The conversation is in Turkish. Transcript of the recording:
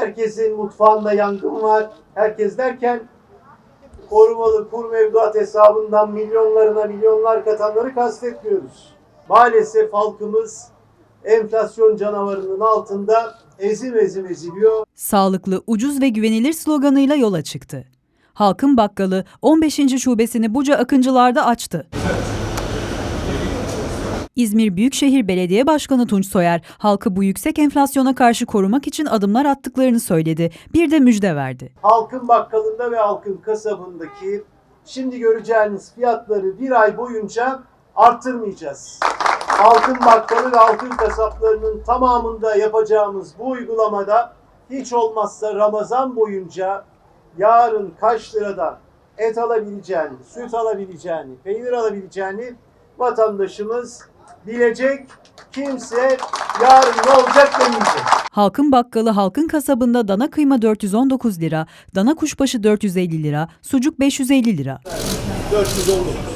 Herkesin mutfağında yangın var. Herkes derken korumalı kur mevduat hesabından milyonlarına milyonlar katanları kastetmiyoruz. Maalesef halkımız enflasyon canavarının altında ezim ezim eziliyor. Sağlıklı, ucuz ve güvenilir sloganıyla yola çıktı. Halkın Bakkalı 15. şubesini Buca Akıncılar'da açtı. İzmir Büyükşehir Belediye Başkanı Tunç Soyer, halkı bu yüksek enflasyona karşı korumak için adımlar attıklarını söyledi. Bir de müjde verdi. Halkın bakkalında ve halkın kasabındaki şimdi göreceğiniz fiyatları bir ay boyunca arttırmayacağız. Halkın bakkalı ve halkın kasaplarının tamamında yapacağımız bu uygulamada hiç olmazsa Ramazan boyunca yarın kaç liradan et alabileceğini, süt alabileceğini, peynir alabileceğini vatandaşımız bilecek. Kimse yarın ne olacak demeyecek. Halkın Bakkalı halkın kasabında dana kıyma 419 lira, dana kuşbaşı 450 lira, sucuk 550 lira. 419.